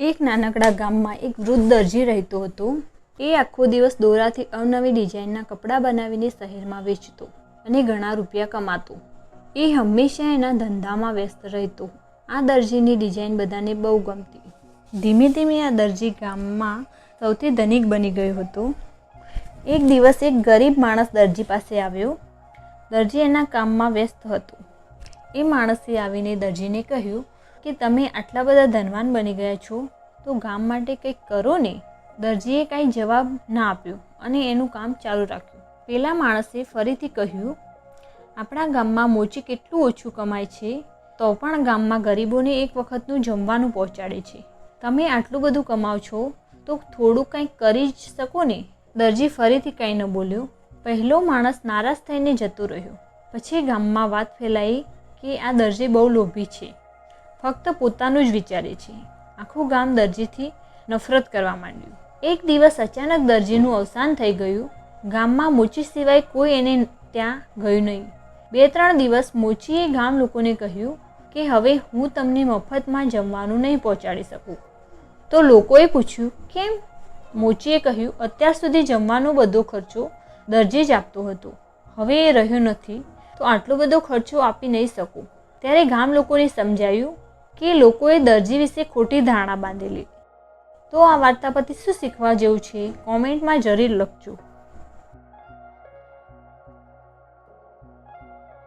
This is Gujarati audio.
એક નાનકડા ગામમાં એક વૃદ્ધ દરજી રહેતો હતો. એ આખો દિવસ દોરાથી અવનવી ડિઝાઇનના કપડાં બનાવીને શહેરમાં વેચતો અને ઘણા રૂપિયા કમાતો. એ હંમેશા એના ધંધામાં વ્યસ્ત રહેતો. આ દરજીની ડિઝાઇન બધાને બહુ ગમતી. ધીમે ધીમે આ દરજી ગામમાં સૌથી ધનિક બની ગયો હતો. એક દિવસ એક ગરીબ માણસ દરજી પાસે આવ્યો. દરજી એના કામમાં વ્યસ્ત હતો. એ માણસે આવીને દરજીને કહ્યું કે તમે આટલા બધા ધનવાન બની ગયા છો, તો ગામ માટે કંઈક કરો ને. દરજીએ કાંઈ જવાબ ના આપ્યો અને એનું કામ ચાલુ રાખ્યું. પેલા માણસે ફરીથી કહ્યું, આપણા ગામમાં મોચી કેટલું ઓછું કમાય છે, તો પણ ગામમાં ગરીબોને એક વખતનું જમવાનું પહોંચાડે છે. તમે આટલું બધું કમાવ છો, તો થોડું કંઈક કરી જ શકો ને. દરજી ફરીથી કંઈ ન બોલ્યો. પહેલો માણસ નારાજ થઈને જતો રહ્યો. પછી ગામમાં વાત ફેલાઈ કે આ દરજી બહુ લોભી છે. ફક્ત પોતાનું જ વિચારે છે. આખું ગામ દરજીથી નફરત કરવા માંડ્યું. એક દિવસ અચાનક દરજીનું અવસાન થઈ ગયું. ગામમાં મોચી સિવાય કોઈ એને ત્યાં ગયું નહીં. બે ત્રણ દિવસ મોચીએ ગામ લોકોને કહ્યું કે હવે હું તમને મફતમાં જમવાનું નહીં પહોંચાડી શકું. તો લોકોએ પૂછ્યું, કેમ? મોચીએ કહ્યું, અત્યાર સુધી જમવાનો બધો ખર્ચો દરજી જ આપતો હતો. હવે એ રહ્યો નથી, તો આટલો બધો ખર્ચો આપી નહીં શકું. ત્યારે ગામ લોકોને સમજાયું કે લોકોએ દરજી વિશે ખોટી ધારણા બાંધેલી. તો આ વાર્તા પરથી શું શીખવા જેવું છે? કોમેન્ટમાં જરૂર લખજો.